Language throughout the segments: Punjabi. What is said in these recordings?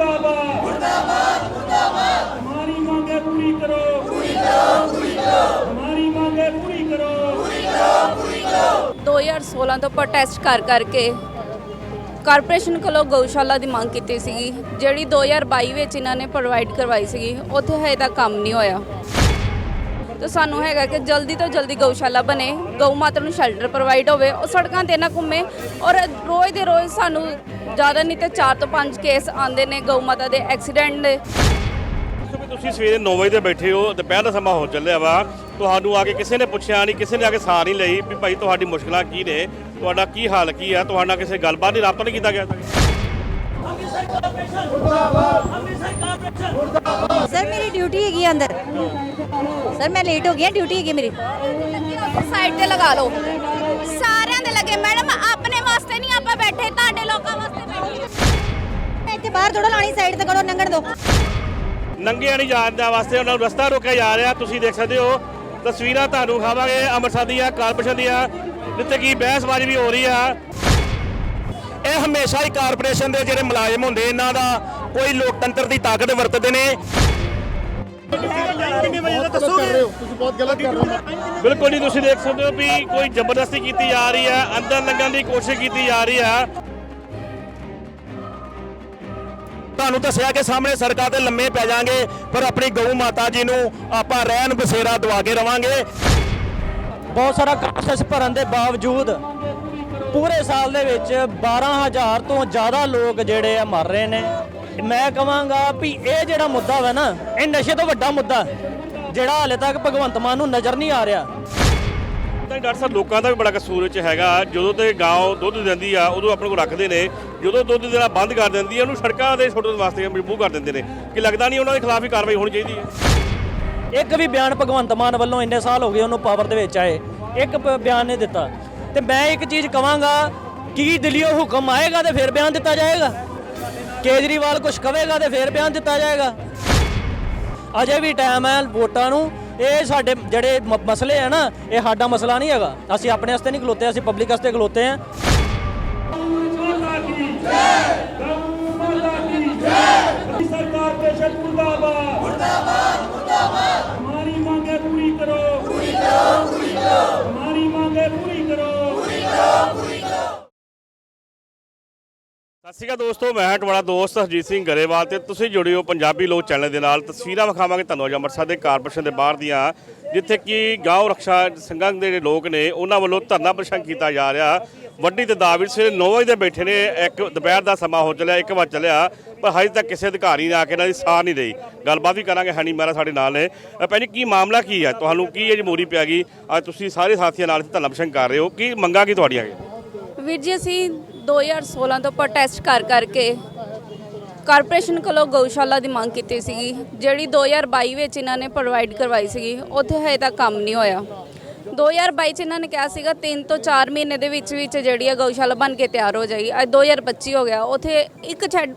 ਮੁਰਦਾਬਾਦ। ਮੁਰਦਾਬਾਦ ਮੁਰਦਾਬਾਦ। 2016 ਤੋਂ ਪ੍ਰੋਟੈਸਟ ਕਰ ਕਰਕੇ ਕਾਰਪੋਰੇਸ਼ਨ ਕੋਲੋਂ ਗਊਸ਼ਾਲਾ ਦੀ ਮੰਗ ਕੀਤੀ ਸੀਗੀ ਜਿਹੜੀ 2022 ਵਿੱਚ ਇਹਨਾਂ ਨੇ ਪ੍ਰੋਵਾਈਡ ਕਰਵਾਈ ਸੀਗੀ ਉੱਥੇ ਹਜੇ ਦਾ ਕੰਮ ਨਹੀਂ ਹੋਇਆ। ਤੇ ਸਾਨੂੰ ਹੈਗਾ ਕਿ ਜਲਦੀ ਤੋਂ ਜਲਦੀ ਗਊਸ਼ਾਲਾ ਬਣੇ ਗਊ ਮਾਤਾ ਨੂੰ ਸ਼ੈਲਟਰ ਪ੍ਰੋਵਾਈਡ ਹੋਵੇ ਉਹ ਸੜਕਾਂ ਤੇ ਨਾ ਘੁੰਮੇ ਔਰ ਰੋਜ਼ ਦੇ ਰੋਜ਼ ਸਾਨੂੰ ਜ਼ਿਆਦਾ ਨਹੀਂ ਤੇ 4 ਤੋਂ 5 ਕੇਸ ਆਉਂਦੇ ਨੇ ਗਊ ਮਾਤਾ ਦੇ ਐਕਸੀਡੈਂਟ ਦੇ। ਤੁਸੀਂ ਸਵੇਰੇ 9 ਵਜੇ ਤੇ ਬੈਠੇ ਹੋ ਦੁਪਹਿਰ ਦਾ ਸਮਾਂ ਹੋ ਚੱਲਿਆ ਵਾ। ਤੁਹਾਨੂੰ ਆ ਕੇ ਕਿਸੇ ਨੇ ਪੁੱਛਿਆ ਨਹੀਂ ਕਿਸੇ ਨੇ ਆ ਕੇ ਸਾਰ ਨਹੀਂ ਲਈ ਵੀ ਭਾਈ ਤੁਹਾਡੀ ਮੁਸ਼ਕਲਾਂ ਕੀ ਨੇ ਤੁਹਾਡਾ ਕੀ ਹਾਲ ਕੀ ਆ ਤੁਹਾਡਾ ਕਿਸੇ ਗੱਲਬਾਤ ਨਹੀਂ ਰਾਬਤਾ ਨਹੀਂ ਕੀਤਾ ਗਿਆ। ਸਰ ਮੇਰੀ ਡਿਊਟੀ ਹੈਗੀ ਆ ਅੰਦਰ। ਸਰ ਮੈਂ ਲੇਟ ਹੋ ਗਈ ਹਾਂ ਡਿਊਟੀ ਹੈਗੀ ਮੇਰੀ। ਸਾਈਡ ਤੇ ਲਗਾ ਲਓ। ਸਾਰਿਆਂ ਦੇ ਲੱਗੇ। ਮੈਡਮ ਆਪਣੇ ਵਾਸਤੇ ਨਹੀਂ ਆਪਾਂ ਬੈਠੇ ਤੁਹਾਡੇ ਲੋਕਾਂ ਵਾਸਤੇ ਬੈਠੇ। ਇੱਥੇ ਬਾਹਰ ਥੋੜਾ ਲਾਣੀ ਸਾਈਡ ਤੇ ਕਰੋ ਲੰਘਣ ਦਿਓ ਨੰਗਿਆਂ ਨਹੀਂ ਜਾਣ ਦਾ ਵਾਸਤੇ ਉਹਨਾਂ ਨੂੰ ਰਸਤਾ ਰੋਕਿਆ ਜਾ ਰਿਹਾ। ਤੁਸੀਂ ਦੇਖ ਸਕਦੇ ਹੋ ਤਸਵੀਰਾਂ ਤੁਹਾਨੂੰ ਖਾਵਾਂਗੇ ਅੰਮ੍ਰਿਤਸਰ ਦੀਆਂ ਕਾਰਪੋਰੇਸ਼ਨ ਦੀਆਂ। ਜਿੱਥੇ ਕੀ ਬਹਿਸਬਾਜ਼ੀ ਵੀ ਹੋ ਰਹੀ ਆ। ਇਹ ਹਮੇਸ਼ਾ ਹੀ ਕਾਰਪੋਰੇਸ਼ਨ ਦੇ ਜਿਹੜੇ ਮੁਲਾਜ਼ਮ ਹੁੰਦੇ ਇਹਨਾਂ ਦਾ ਕੋਈ ਲੋਕਤੰਤਰ ਦੀ ਤਾਕਤ ਵਰਤਦੇ ਨੇ। ਬਿਲਕੁਲ ਨਹੀਂ ਤੁਸੀਂ ਦੇਖ ਸਕਦੇ ਹੋ ਵੀ ਕੋਈ ਜ਼ਬਰਦਸਤੀ ਕੀਤੀ ਜਾ ਰਹੀ ਹੈ, ਅੰਦਰ ਲੰਘਣ ਦੀ ਕੋਸ਼ਿਸ਼ ਕੀਤੀ ਜਾ ਰਹੀ ਹੈ। ਤੁਹਾਨੂੰ ਦੱਸਿਆ ਕਿ ਸਾਹਮਣੇ ਸੜਕਾਂ ਤੇ ਲੰਮੇ ਪੈ ਜਾਾਂਗੇ ਪਰ ਆਪਣੀ ਗਊ ਮਾਤਾ ਜੀ ਨੂੰ ਆਪਾਂ ਰਹਿਣ ਬਸੇਰਾ ਦਵਾ ਕੇ ਰਵਾਂਗੇ। ਬਹੁਤ ਸਾਰਾ ਕਾਸਸ ਭਰਨ ਦੇ ਬਾਵਜੂਦ ਪੂਰੇ ਸਾਲ ਦੇ ਵਿੱਚ 12000 ਤੋਂ ਜ਼ਿਆਦਾ ਲੋਕ ਜਿਹੜੇ ਆ ਮਰ ਰਹੇ ਨੇ। ਮੈਂ ਕਹਾਂਗਾ ਵੀ ਇਹ ਜਿਹੜਾ ਮੁੱਦਾ ਵਾ ਨਾ ਇਹ ਨਸ਼ੇ ਤੋਂ ਵੱਡਾ ਮੁੱਦਾ ਜਿਹੜਾ ਹਾਲੇ ਤੱਕ ਭਗਵੰਤ ਮਾਨ ਨੂੰ ਨਜ਼ਰ ਨਹੀਂ ਆ ਰਿਹਾ। ਤਾਂ ਡਾਕਟਰ ਸਾਹਿਬ ਲੋਕਾਂ ਦਾ ਵੀ ਬੜਾ ਕਸੂਰ ਵਿੱਚ ਹੈਗਾ ਜਦੋਂ ਤੇ ਗਾਂ ਦੁੱਧ ਦਿੰਦੀ ਆ ਉਦੋਂ ਆਪਣੇ ਕੋਲ ਰੱਖਦੇ ਨੇ ਜਦੋਂ ਦੁੱਧ ਦੇਣਾ ਬੰਦ ਕਰ ਦਿੰਦੀ ਆ ਉਹਨੂੰ ਸੜਕਾਂ ਦੇ ਛੋਟਣ ਵਾਸਤੇ ਮਜਬੂਰ ਕਰ ਦਿੰਦੇ ਨੇ ਕਿ ਲੱਗਦਾ ਨਹੀਂ ਉਹਨਾਂ ਦੇ ਖਿਲਾਫ ਹੀ ਕਾਰਵਾਈ ਹੋਣੀ ਚਾਹੀਦੀ ਹੈ। ਇੱਕ ਵੀ ਬਿਆਨ ਭਗਵੰਤ ਮਾਨ ਵੱਲੋਂ ਇੰਨੇ ਸਾਲ ਹੋ ਗਏ ਉਹਨੂੰ ਪਾਵਰ ਦੇ ਵਿੱਚ ਆਏ ਇੱਕ ਬਿਆਨ ਨਹੀਂ ਦਿੱਤਾ। ਤੇ ਮੈਂ ਇੱਕ ਚੀਜ਼ ਕਵਾਂਗਾ ਕੀ ਦਿਲੀਓ ਹੁਕਮ ਆਏਗਾ ਤੇ ਫਿਰ ਬਿਆਨ ਦਿੱਤਾ ਜਾਏਗਾ? ਕੇਜਰੀਵਾਲ ਕੁਝ ਕਵੇਗਾ ਤੇ ਫਿਰ ਬਿਆਨ ਦਿੱਤਾ ਜਾਏਗਾ ਅਜੇ ਵੀ ਟਾਈਮ ਹੈ ਵੋਟਾਂ ਨੂੰ ਇਹ ਸਾਡੇ ਜਿਹੜੇ ਮ- ਮਸਲੇ ਆ ਨਾ ਇਹ ਸਾਡਾ ਮਸਲਾ ਨਹੀਂ ਹੈਗਾ ਅਸੀਂ ਆਪਣੇ ਵਾਸਤੇ ਨਹੀਂ ਖਲੋਤੇ ਅਸੀਂ ਪਬਲਿਕ ਵਾਸਤੇ ਖਲੋਤੇ ਆ माता की जय गौ माता की जय सरकार पेशन मुर्दाबाद मुर्दाबाद मुर्दाबाद हमारी मांगे पूरी करो पूरी करो पूरी करो हमारी मांगे पूरी करो ਸਤਿ ਸ਼੍ਰੀ ਅਕਾਲ ਦੋਸਤੋ, ਮੈਂ ਹਾਂ ਤੁਹਾਡਾ ਦੋਸਤ, ਹਰਜੀਤ ਸਿੰਘ ਗਰੇਵਾਲ ਤੇ ਤੁਸੀਂ ਜੁੜੇ ਹੋ ਪੰਜਾਬੀ ਲੋਕ ਚੈਨਲ ਦੇ ਨਾਲ। ਤਸਵੀਰਾਂ ਵਿਖਾਵਾਂਗੇ ਤੁਹਾਨੂੰ ਅੱਜ ਅੰਮ੍ਰਿਤਸਰ ਦੇ ਕਾਰਪੋਰੇਸ਼ਨ ਦੇ ਬਾਹਰ ਦੀਆਂ, ਜਿੱਥੇ ਕਿ ਗਾਂਵ ਰਕਸ਼ਾ ਸੰਘਾਂ ਦੇ ਜਿਹੜੇ ਲੋਕ ਨੇ, ਉਹਨਾਂ ਵੱਲੋਂ ਧਰਨਾ ਪ੍ਰਦਰਸ਼ਨ ਕੀਤਾ ਜਾ ਰਿਹਾ। ਵੱਡੀ ਤਾਦਾਦ ਵਿੱਚ ਸਵੇਰੇ 9 ਵਜੇ ਦੇ ਬੈਠੇ ਨੇ, ਇੱਕ ਦੁਪਹਿਰ ਦਾ ਸਮਾਂ ਹੋ ਚੱਲਿਆ 1 ਵਜੇ ਚੱਲਿਆ, ਪਰ ਹਜੇ ਤੱਕ ਕਿਸੇ ਅਧਿਕਾਰੀ ਨੇ ਆ ਕੇ ਇਹਨਾਂ ਦੀ ਸਾਰ ਨਹੀਂ ਲਈ। ਗੱਲਬਾਤ ਵੀ ਕਰਾਂਗੇ, ਹਨੀ ਮਹਾਰਾ ਸਾਡੇ ਨਾਲ ਨੇ। ਭੈਣ ਜੀ, ਕੀ ਮਾਮਲਾ ਕੀ ਹੈ? ਤੁਹਾਨੂੰ ਕੀ ਇਹ ਜਮੂਰੀ ਪਿਆ ਗਈ? ਅੱਜ ਤੁਸੀਂ ਸਾਰੇ ਸਾਥੀਆਂ ਨਾਲ ਧਰਨਾ ਪ੍ਰਦਰਸ਼ਨ ਕਰ ਰਹੇ ਹੋ। ਕੀ ਮੰਗਾਂ ਕੀ ਤੁਹਾਡੀਆਂ ਵੀਰ ਜੀ, ਅਸੀਂ 2016 ਤੋਂ ਪ੍ਰੋਟੈਸਟ ਕਰ ਕਰਕੇ ਕਾਰਪੋਰੇਸ਼ਨ ਕੋਲੋਂ ਗਊਸ਼ਾਲਾ ਦੀ ਮੰਗ ਕੀਤੀ ਸੀਗੀ, ਜਿਹੜੀ 2022 ਵਿੱਚ ਇਹਨਾਂ ਨੇ ਪ੍ਰੋਵਾਈਡ ਕਰਵਾਈ ਸੀਗੀ, ਉੱਥੇ ਹਜੇ ਤੱਕ ਕੰਮ ਨਹੀਂ ਹੋਇਆ। 2022 ਚ ਇਹਨਾਂ ਨੇ ਕਿਹਾ ਸੀਗਾ 3 ਤੋਂ 4 ਮਹੀਨੇ ਦੇ ਵਿੱਚ ਵਿੱਚ ਜਿਹੜੀ ਆ ਗਊਸ਼ਾਲਾ ਬਣ ਕੇ ਤਿਆਰ ਹੋ ਜਾਏਗੀ। ਅੱਜ 2025 ਹੋ ਗਿਆ, ਉੱਥੇ ਇੱਕ ਸ਼ੈੱਡ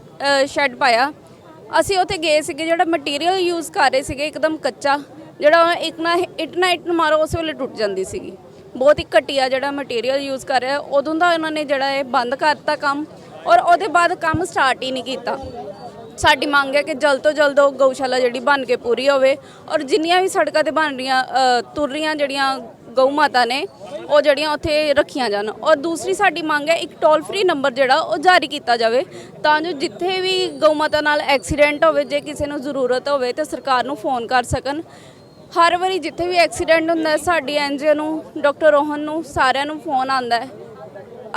ਸ਼ੈੱਡ ਪਾਇਆ। ਅਸੀਂ ਉੱਥੇ ਗਏ ਸੀਗੇ, ਜਿਹੜਾ ਮਟੀਰੀਅਲ ਯੂਜ਼ ਕਰ ਰਹੇ ਸੀਗੇ, ਇੱਕਦਮ ਕੱਚਾ, ਜਿਹੜਾ ਇੱਕ ਨਾ, ਇੱਟ ਨਾ ਇੱਟ ਮਾਰੋ, ਉਸ ਵੇਲੇ ਟੁੱਟ ਜਾਂਦੀ ਸੀਗੀ। ਬਹੁਤ ਹੀ ਘਟੀਆ ਜਿਹੜਾ ਮਟੀਰੀਅਲ ਯੂਜ਼ ਕਰ ਰਿਹਾ। ਉਦੋਂ ਦਾ ਉਹਨਾਂ ਨੇ ਜਿਹੜਾ ਇਹ ਬੰਦ ਕਰਤਾ ਕੰਮ ਔਰ ਉਹਦੇ ਬਾਅਦ ਕੰਮ ਸਟਾਰਟ ਹੀ ਨਹੀਂ ਕੀਤਾ। ਸਾਡੀ ਮੰਗ ਹੈ ਕਿ ਜਲਦ ਤੋਂ ਜਲਦ ਉਹ ਗਊਸ਼ਾਲਾ ਜਿਹੜੀ ਬਣ ਕੇ ਪੂਰੀ ਹੋਵੇ ਔਰ ਜਿੰਨੀਆਂ ਵੀ ਸੜਕਾਂ ਤੇ ਬਣ ਰਹੀਆਂ ਤੁਰ ਰਹੀਆਂ ਜਿਹੜੀਆਂ ਗਊ ਮਾਤਾ ਨੇ, ਉਹ ਜਿਹੜੀਆਂ ਉੱਥੇ ਰੱਖੀਆਂ ਜਾਣ। ਔਰ ਦੂਸਰੀ ਸਾਡੀ ਮੰਗ ਹੈ, ਇੱਕ ਟੋਲ ਫ੍ਰੀ ਨੰਬਰ ਜਿਹੜਾ ਉਹ ਜਾਰੀ ਕੀਤਾ ਜਾਵੇ ਤਾਂ ਜੋ ਜਿੱਥੇ ਵੀ ਗਊ ਮਾਤਾ ਨਾਲ ਐਕਸੀਡੈਂਟ ਹੋਵੇ, ਜੇ ਕਿਸੇ ਨੂੰ ਜ਼ਰੂਰਤ ਹੋਵੇ ਤਾਂ ਸਰਕਾਰ ਨੂੰ ਫੋਨ ਕਰ ਸਕਣ। ਹਰ ਵਾਰੀ ਜਿੱਥੇ ਵੀ ਐਕਸੀਡੈਂਟ ਹੁੰਦਾ ਹੈ, ਸਾਡੀ ਐਨਜੀਓ ਨੂੰ, ਡਾਕਟਰ ਰੋਹਨ ਨੂੰ, ਸਾਰਿਆਂ ਨੂੰ ਫੋਨ ਆਉਂਦਾ ਹੈ।